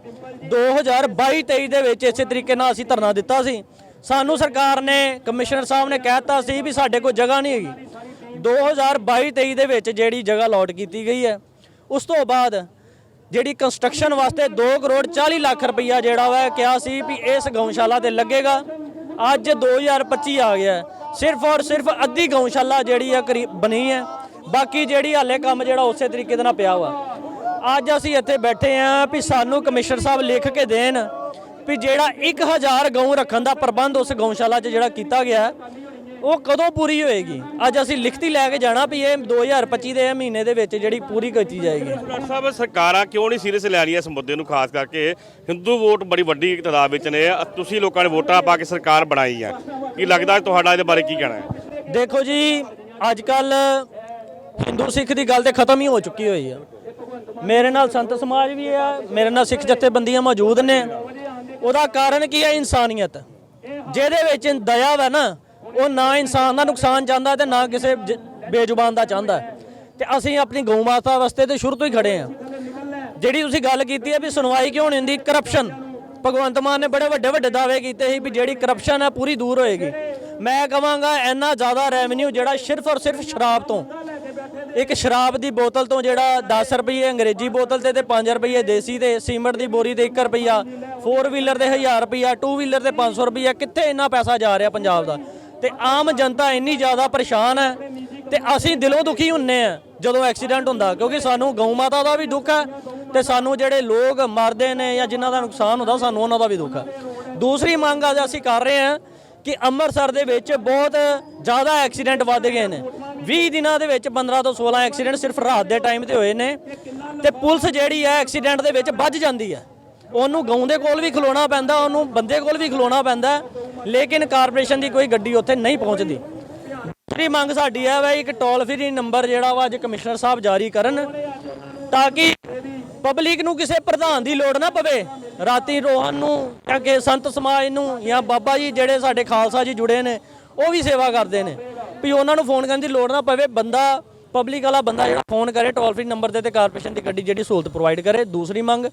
2022 23 ਦੇ ਵਿੱਚ ਇਸੇ ਤਰੀਕੇ ਨਾਲ ਅਸੀਂ ਧਰਨਾ ਦਿੱਤਾ ਸੀ। ਸਾਨੂੰ ਸਰਕਾਰ ਨੇ, ਕਮਿਸ਼ਨਰ ਸਾਹਿਬ ਨੇ ਕਹਿਤਾ ਸੀ ਵੀ ਸਾਡੇ ਕੋਲ ਜਗ੍ਹਾ ਨਹੀਂ ਹੈਗੀ। 2022 23 ਦੇ ਵਿੱਚ ਜਿਹੜੀ ਜਗ੍ਹਾ ਅਲਾਟ ਕੀਤੀ ਗਈ ਹੈ, ਉਸ ਤੋਂ ਬਾਅਦ ਜਿਹੜੀ ਕੰਸਟਰਕਸ਼ਨ ਵਾਸਤੇ 2 ਕਰੋੜ 40 ਲੱਖ ਰੁਪਈਆ ਜਿਹੜਾ ਵਾ ਕਿਹਾ ਸੀ ਵੀ ਇਸ ਗਊਸ਼ਾਲਾ ਤੇ ਲੱਗੇਗਾ। ਅੱਜ 2025 ਆ ਗਿਆ ਸਿਰਫ ਔਰ ਸਿਰਫ ਅੱਧੀ ਗਊਸ਼ਾਲਾ ਜਿਹੜੀ ਆ ਕਰੀਬ ਬਣੀ ਹੈ। ਬਾਕੀ ਜਿਹੜੀ ਹਾਲੇ ਕੰਮ ਜਿਹੜਾ ਉਸੇ ਤਰੀਕੇ ਦੇ ਨਾਲ ਪਿਆ ਵਾ। ਅੱਜ ਅਸੀਂ ਇੱਥੇ ਬੈਠੇ ਆਂ ਵੀ ਸਾਨੂੰ ਕਮਿਸ਼ਨਰ ਸਾਹਿਬ ਲਿਖ ਕੇ ਦੇਣ ਵੀ ਜਿਹੜਾ 1000 ਗਊ ਰੱਖਣ ਦਾ ਪ੍ਰਬੰਧ ਉਸ ਗਊਸ਼ਾਲਾ 'ਚ ਜਿਹੜਾ ਕੀਤਾ ਗਿਆ ਉਹ ਕਦੋਂ ਪੂਰੀ ਹੋਏਗੀ? ਅੱਜ ਅਸੀਂ ਲਿਖਤੀ ਲੈ ਕੇ ਜਾਣਾ ਵੀ ਇਹ 2025 ਦੇ ਮਹੀਨੇ ਦੇ ਵਿੱਚ ਜਿਹੜੀ ਪੂਰੀ ਕੀਤੀ ਜਾਏਗੀ। ਡਾਕਟਰ ਸਾਹਿਬ ਸਰਕਾਰਾਂ ਕਿਉਂ ਨਹੀਂ ਸੀਰੀਅਸ ਲੈ ਰਹੀਆਂ ਇਸ ਮੁੱਦੇ ਨੂੰ? ਖਾਸ ਕਰਕੇ ਹਿੰਦੂ ਵੋਟ ਬੜੀ ਵੱਡੀ ਤਾਦਾਦ ਵਿੱਚ ਨੇ। ਤੁਸੀਂ ਲੋਕਾਂ ਨੇ ਵੋਟਾਂ ਪਾ ਕੇ ਸਰਕਾਰ ਬਣਾਈ ਹੈ ਕੀ ਲੱਗਦਾ ਤੁਹਾਡਾ ਇਹਦੇ ਬਾਰੇ ਕੀ ਕਹਿਣਾ ਹੈ? ਦੇਖੋ ਜੀ ਅੱਜ ਕੱਲ ਹਿੰਦੂ ਸਿੱਖ ਦੀ ਗੱਲ ਤੇ ਖਤਮ ਹੀ ਹੋ ਚੁੱਕੀ ਹੋਈ ਆ। ਮੇਰੇ ਨਾਲ ਸੰਤ ਸਮਾਜ ਵੀ ਆ ਮੇਰੇ ਨਾਲ ਸਿੱਖ ਜਥੇਬੰਦੀਆਂ ਮੌਜੂਦ ਨੇ। ਉਹਦਾ ਕਾਰਨ ਕੀ ਹੈ ਇਨਸਾਨੀਅਤ? ਜਿਹਦੇ ਵਿੱਚ ਦਇਆ ਵਾ ਨਾ, ਉਹ ਨਾ ਇਨਸਾਨ ਦਾ ਨੁਕਸਾਨ ਚਾਹੁੰਦਾ ਤੇ ਨਾ ਕਿਸੇ ਜ- ਬੇਜ਼ੁਬਾਨ ਦਾ ਚਾਹੁੰਦਾ। ਤੇ ਅਸੀਂ ਆਪਣੀ ਗਊ ਮਾਤਾ ਵਾਸਤੇ ਤੇ ਸ਼ੁਰੂ ਤੋਂ ਹੀ ਖੜੇ ਆ। ਜਿਹੜੀ ਤੁਸੀਂ ਗੱਲ ਕੀਤੀ ਹੈ ਵੀ ਸੁਣਵਾਈ ਕਿਉਂ ਨਹੀਂ ਹੁੰਦੀ? ਕਰਪਸ਼ਨ ਭਗਵੰਤ ਮਾਨ ਨੇ ਬੜੇ ਵੱਡੇ ਵੱਡੇ ਦਾਅਵੇ ਕੀਤੇ ਸੀ ਵੀ ਜਿਹੜੀ ਕਰਪਸ਼ਨ ਹੈ ਪੂਰੀ ਦੂਰ ਹੋਏਗੀ। ਮੈਂ ਕਹਾਂਗਾ ਇੰਨਾ ਜ਼ਿਆਦਾ ਰੈਵਨਿਊ ਜਿਹੜਾ ਸਿਰਫ ਔਰ ਸਿਰਫ ਸ਼ਰਾਬ ਤੋਂ ਇੱਕ ਸ਼ਰਾਬ ਦੀ ਬੋਤਲ ਤੋਂ ਜਿਹੜਾ 10 ਰੁਪਏ ਅੰਗਰੇਜ਼ੀ ਬੋਤਲ ਤੇ ਤੇ 5 ਰੁਪਏ ਦੇਸੀ ਤੇ ਸੀਮੈਂਟ ਦੀ ਬੋਰੀ ਤੇ 1 ਰੁਪਿਆ 4 ਵੀਲਰ ਦੇ 1000 ਰੁਪਿਆ 2 ਵੀਲਰ ਤੇ 500 ਰੁਪਿਆ ਕਿੱਥੇ ਇੰਨਾ ਪੈਸਾ ਜਾ ਰਿਹਾ ਪੰਜਾਬ ਦਾ? ਤੇ ਆਮ ਜਨਤਾ ਇੰਨੀ ਜ਼ਿਆਦਾ ਪਰੇਸ਼ਾਨ ਹੈ ਤੇ ਅਸੀਂ ਦਿਲੋਂ ਦੁਖੀ ਹੁੰਨੇ ਆ ਜਦੋਂ ਐਕਸੀਡੈਂਟ ਹੁੰਦਾ, ਕਿਉਂਕਿ ਸਾਨੂੰ ਗਊ ਮਾਤਾ ਦਾ ਵੀ ਦੁੱਖ ਹੈ ਤੇ ਸਾਨੂੰ ਜਿਹੜੇ ਲੋਕ ਮਰਦੇ ਨੇ ਜਾਂ ਜਿਨ੍ਹਾਂ ਦਾ ਨੁਕਸਾਨ ਹੁੰਦਾ, ਸਾਨੂੰ ਉਹਨਾਂ ਦਾ ਵੀ ਦੁੱਖ ਹੈ। ਦੂਸਰੀ ਮੰਗ ਅੱਜ ਅਸੀਂ ਕਰ ਰਹੇ ਹਾਂ ਕਿ ਅੰਮ੍ਰਿਤਸਰ ਦੇ ਵਿੱਚ ਬਹੁਤ ਜ਼ਿਆਦਾ ਐਕਸੀਡੈਂਟ ਵੱਧ ਗਏ ਨੇ। 20 ਦਿਨਾਂ ਦੇ ਵਿੱਚ 15 ਤੋਂ 16 ਐਕਸੀਡੈਂਟ ਸਿਰਫ ਰਾਤ ਦੇ ਟਾਈਮ ਤੇ ਹੋਏ ਨੇ ਤੇ ਪੁਲਿਸ ਜਿਹੜੀ ਹੈ ਐਕਸੀਡੈਂਟ ਦੇ ਵਿੱਚ ਵੱਜ ਜਾਂਦੀ ਹੈ। ਉਹਨੂੰ ਗਾਉਂ ਦੇ ਕੋਲ ਵੀ ਖਲੋਣਾ ਪੈਂਦਾ, ਉਹਨੂੰ ਬੰਦੇ ਕੋਲ ਵੀ ਖਲੋਣਾ ਪੈਂਦਾ ਲੇਕਿਨ ਕਾਰਪੋਰੇਸ਼ਨ ਦੀ ਕੋਈ ਗੱਡੀ ਉੱਥੇ ਨਹੀਂ ਪਹੁੰਚਦੀ। ਦੂਸਰੀ ਮੰਗ ਸਾਡੀ ਹੈ ਵਾ ਇੱਕ ਟੋਲ ਫ੍ਰੀ ਨੰਬਰ ਜਿਹੜਾ ਵਾ ਅੱਜ ਕਮਿਸ਼ਨਰ ਸਾਹਿਬ ਜਾਰੀ ਕਰਨ, ਤਾਂ ਕਿ ਪਬਲਿਕ ਨੂੰ ਕਿਸੇ ਪ੍ਰਧਾਨ ਦੀ ਲੋੜ ਨਾ ਪਵੇ। ਰਾਤੀ ਰੋਹਨ ਨੂੰ ਜਾਂ ਕਿ ਸੰਤ ਸਮਾਜ ਨੂੰ ਜਾਂ ਬਾਬਾ ਜੀ ਜਿਹੜੇ ਸਾਡੇ ਖਾਲਸਾ ਜੀ ਜੁੜੇ ਨੇ, ਉਹ ਵੀ ਸੇਵਾ ਕਰਦੇ ਨੇ। ਵੀ ਉਹਨਾਂ ਨੂੰ ਫੋਨ ਕਰਨ ਦੀ ਲੋੜ ਨਾ ਪਵੇ। ਬੰਦਾ, ਪਬਲਿਕ ਵਾਲਾ ਬੰਦਾ ਜਿਹੜਾ ਫੋਨ ਕਰੇ, ਟੋਲ ਫ੍ਰੀ ਨੰਬਰ ਤੇ ਤੇ ਕਾਰਪੋਰੇਸ਼ਨ ਦੀ ਗੱਡੀ ਜਿਹੜੀ ਸਹੂਲਤ ਪ੍ਰੋਵਾਈਡ ਕਰੇ। ਦੂਸਰੀ ਮੰਗ,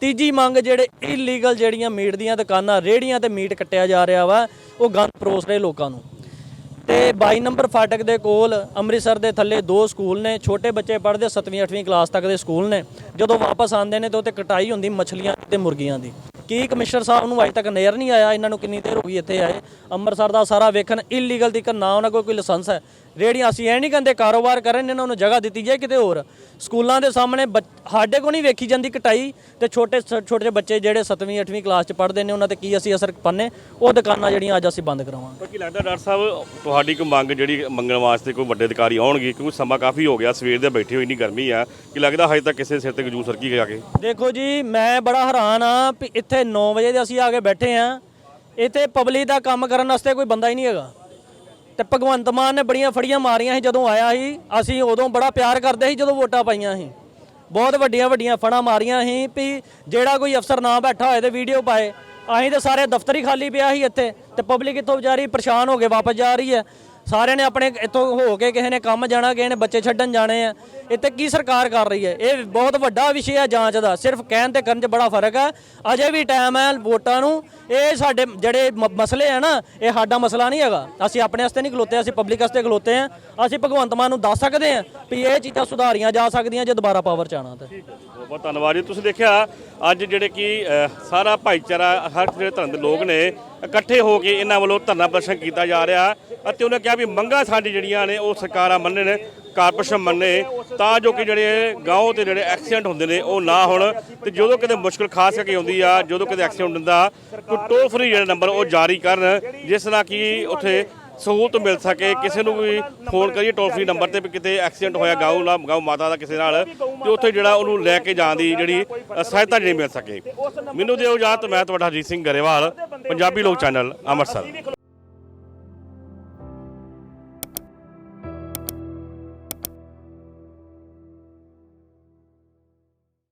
ਤੀਜੀ ਮੰਗ ਜਿਹੜੇ ਇਲੀਗਲ ਜਿਹੜੀਆਂ ਮੀਟ ਦੀਆਂ ਦੁਕਾਨਾਂ ਰੇੜੀਆਂ ਤੇ ਮੀਟ ਕੱਟਿਆ ਜਾ ਰਿਹਾ ਵਾ, ਉਹ ਗੰਦ ਪਰੋਸ ਰਹੇ ਲੋਕਾਂ ਨੂੰ। ਤੇ 22 ਨੰਬਰ ਫਾਟਕ ਦੇ ਕੋਲ ਅੰਮ੍ਰਿਤਸਰ ਦੇ ਥੱਲੇ ਦੋ ਸਕੂਲ ਨੇ, ਛੋਟੇ ਬੱਚੇ ਪੜ੍ਹਦੇ 7ਵੀਂ 8ਵੀਂ ਕਲਾਸ ਤੱਕ ਦੇ ਸਕੂਲ ਨੇ। ਜਦੋਂ ਵਾਪਸ ਆਉਂਦੇ ਨੇ ਤੇ ਉੱਤੇ ਕਟਾਈ ਹੁੰਦੀ ਮੱਛਲੀਆਂ ਤੇ ਮੁਰਗੀਆਂ ਦੀ। ਕੀ ਕਮਿਸ਼ਨਰ ਸਾਹਿਬ ਨੂੰ ਅਜੇ ਤੱਕ ਨਜ਼ਰ ਨਹੀਂ ਆਇਆ? ਇਹਨਾਂ ਨੂੰ ਕਿੰਨੀ ਦੇਰ ਹੋ ਗਈ ਇੱਥੇ ਆਏ? ਅੰਮ੍ਰਿਤਸਰ ਦਾ ਸਾਰਾ ਵੇਖਣ ਇਲੀਗਲ ਦੀ ਨਾ ਉਹਨਾਂ ਕੋਲ ਕੋਈ ਲਾਇਸੈਂਸ ਹੈ। ਰੇੜੀਆਂ ਅਸੀਂ ਇਹ ਨਹੀਂ ਕਹਿੰਦੇ ਕਾਰੋਬਾਰ ਕਰਨ ਇਹਨਾਂ ਨੂੰ ਜਗ੍ਹਾ ਦਿੱਤੀ ਜਾਏ ਕਿਤੇ ਹੋਰ। ਸਕੂਲਾਂ ਦੇ ਸਾਹਮਣੇ ਸਾਡੇ ਕੋ ਨਹੀਂ ਵੇਖੀ ਜਾਂਦੀ ਕਟਾਈ ਤੇ ਛੋਟੇ ਛੋਟੇ ਬੱਚੇ ਜਿਹੜੇ 7ਵੀਂ 8ਵੀਂ ਕਲਾਸ 'ਚ ਪੜ੍ਹਦੇ ਨੇ ਉਹਨਾਂ ਤੇ ਕੀ ਅਸੀਂ ਅਸਰ ਪੰਨੇ ਉਹ ਦੁਕਾਨਾਂ ਜਿਹੜੀਆਂ ਅੱਜ ਅਸੀਂ ਬੰਦ ਕਰਾਵਾਂਗੇ। ਕੀ ਲੱਗਦਾ ਡਾਕਟਰ ਸਾਹਿਬ ਤੁਹਾਡੀ ਕੋਈ ਮੰਗ ਜਿਹੜੀ ਮੰਗਣ ਵਾਸਤੇ ਕੋਈ ਵੱਡੇ ਅਧਿਕਾਰੀ ਆਉਣਗੇ ਕਿਉਂਕਿ ਸਮਾਂ ਕਾਫੀ ਹੋ ਗਿਆ ਸਵੇਰ ਦੇ ਬੈਠੇ ਹੋਏ ਇੰਨੀ ਗਰਮੀ ਆ ਕਿ ਲੱਗਦਾ ਹਜੇ ਤੱਕ ਕਿਸੇ ਸਿਰ ਤੇ ਜੂ ਸਰਕੀ ਜਾ ਕੇ? ਦੇਖੋ ਜੀ ਮੈਂ ਬੜਾ ਹੈਰਾਨ ਆ ਵੀ ਇੱਥੇ 9 ਵਜੇ ਦੇ ਅਸੀਂ ਆ ਕੇ ਬੈਠੇ ਆ ਇੱਥੇ ਪਬਲਿਕ ਦਾ ਕੰਮ ਕਰਨ ਵਾਸਤੇ ਕੋਈ ਬੰਦਾ ਹੀ ਨਹੀਂ ਹੈਗਾ। ਤੇ ਭਗਵੰਤ ਮਾਨ ਨੇ ਬੜੀਆਂ ਫੜੀਆਂ ਮਾਰੀਆਂ ਸੀ ਜਦੋਂ ਆਇਆ ਸੀ। ਅਸੀਂ ਉਦੋਂ ਬੜਾ ਪਿਆਰ ਕਰਦੇ ਸੀ ਜਦੋਂ ਵੋਟਾਂ ਪਾਈਆਂ ਸੀ। ਬਹੁਤ ਵੱਡੀਆਂ ਵੱਡੀਆਂ ਫੜਾਂ ਮਾਰੀਆਂ ਸੀ ਵੀ ਜਿਹੜਾ ਕੋਈ ਅਫਸਰ ਨਾ ਬੈਠਾ ਹੋਏ ਤੇ ਵੀਡੀਓ ਪਾਏ। ਅਸੀਂ ਤੇ ਸਾਰੇ ਦਫ਼ਤਰ ਹੀ ਖਾਲੀ ਪਿਆ ਸੀ ਇੱਥੇ ਤੇ ਪਬਲਿਕ ਇੱਥੋਂ ਵਿਚਾਰੀ ਪਰੇਸ਼ਾਨ ਹੋ ਕੇ ਵਾਪਸ ਜਾ ਰਹੀ ਹੈ। ਸਾਰਿਆਂ ਨੇ ਆਪਣੇ ਇੱਥੋਂ ਹੋ ਕੇ ਕਿਸੇ ਨੇ ਕੰਮ ਜਾਣਾ, ਕਿਸੇ ਨੇ ਬੱਚੇ ਛੱਡਣ ਜਾਣੇ ਆ। ਇੱਥੇ ਕੀ ਸਰਕਾਰ ਕਰ ਰਹੀ ਹੈ? ਇਹ ਬਹੁਤ ਵੱਡਾ ਵਿਸ਼ੇ ਹੈ ਜਾਂਚ ਦਾ। ਸਿਰਫ ਕਹਿਣ ਤੇ ਕਰਨ 'ਚ ਬੜਾ ਫ਼ਰਕ ਹੈ। ਅਜੇ ਵੀ ਟਾਈਮ ਹੈ ਵੋਟਾਂ ਨੂੰ। ਇਹ ਸਾਡੇ ਜਿਹੜੇ ਮ- ਮਸਲੇ ਆ ਨਾ, ਇਹ ਸਾਡਾ ਮਸਲਾ ਨਹੀਂ ਹੈਗਾ। ਅਸੀਂ ਆਪਣੇ ਵਾਸਤੇ ਨਹੀਂ ਖਲੋਤੇ, ਅਸੀਂ ਪਬਲਿਕ ਵਾਸਤੇ ਖਲੋਤੇ ਆ। ਅਸੀਂ ਭਗਵੰਤ ਮਾਨ ਨੂੰ ਦੱਸ ਸਕਦੇ ਆ ਵੀ ਇਹ ਚੀਜ਼ਾਂ ਸੁਧਾਰੀਆਂ ਜਾ ਸਕਦੀਆਂ ਜੇ ਦੁਬਾਰਾ ਪਾਵਰ ਚ ਆਉਣਾ ਤਾਂ। ਬਹੁਤ ਬਹੁਤ ਧੰਨਵਾਦ ਜੀ। ਤੁਸੀਂ ਦੇਖਿਆ, ਅੱਜ ਜਿਹੜੇ ਕਿ ਸਾਰਾ ਭਾਈਚਾਰਾ, ਹਰ ਜਿਹੜੇ ਧਰਮ ਦੇ ਲੋਕ ਨੇ ਇਕੱਠੇ ਹੋ ਕੇ ਇਹਨਾਂ ਵੱਲੋਂ ਧਰਨਾ ਪ੍ਰਦਰਸ਼ਨ ਕੀਤਾ ਜਾ ਰਿਹਾ ਅਤੇ ਉਹਨੇ ਕਿਹਾ ਵੀ ਮੰਗਾਂ ਸਾਡੀ ਜਿਹੜੀਆਂ ਨੇ ਉਹ ਸਰਕਾਰਾਂ ਮੰਨਣ ਕਾਰਪੋਰੇਸ਼ਨ ਮੰਨੇ, ਤਾਂ ਜੋ ਕਿ ਜਿਹੜੇ ਗਾਉਂ ਤੇ ਜਿਹੜੇ ਐਕਸੀਡੈਂਟ ਹੁੰਦੇ ਨੇ ਉਹ ਨਾ ਹੋਣ ਤੇ ਜਦੋਂ ਕਿਤੇ ਮੁਸ਼ਕਲ ਖਾਸ ਕਰਕੇ ਆਉਂਦੀ ਆ, ਜਦੋਂ ਕਿਤੇ ਐਕਸੀਡੈਂਟ ਹੁੰਦਾ, ਕੋਈ ਟੋਲ ਫਰੀ ਜਿਹੜਾ ਨੰਬਰ ਉਹ ਜਾਰੀ ਕਰਨ, ਜਿਸ ਨਾਲ ਕਿ ਉੱਥੇ ਸਹੂਲਤ ਮਿਲ ਸਕੇ ਕਿਸੇ ਨੂੰ ਵੀ ਫੋਨ ਕਰੀਏ ਟੋਲ ਫ੍ਰੀ ਨੰਬਰ ਤੇ ਵੀ ਕਿਤੇ ਐਕਸੀਡੈਂਟ ਹੋਇਆ ਗਾਉ ਨਾਲ ਗਾਉ ਮਾਤਾ ਦਾ ਕਿਸੇ ਨਾਲ ਤੇ ਉੱਥੇ ਜਿਹੜਾ ਉਹਨੂੰ ਲੈ ਕੇ ਜਾਣ ਦੀ ਜਿਹੜੀ ਸਹਾਇਤਾ ਜਿਹੜੀ ਮਿਲ ਸਕੇ। ਮੈਨੂੰ ਦਿਓ ਇਜਾਜ਼ਤ ਮੈਂ ਤੁਹਾਡਾ ਹਰਜੀਤ ਸਿੰਘ ਗਰੇਵਾਲ ਪੰਜਾਬੀ ਲੋਕ ਚੈਨਲ ਅੰਮ੍ਰਿਤਸਰ।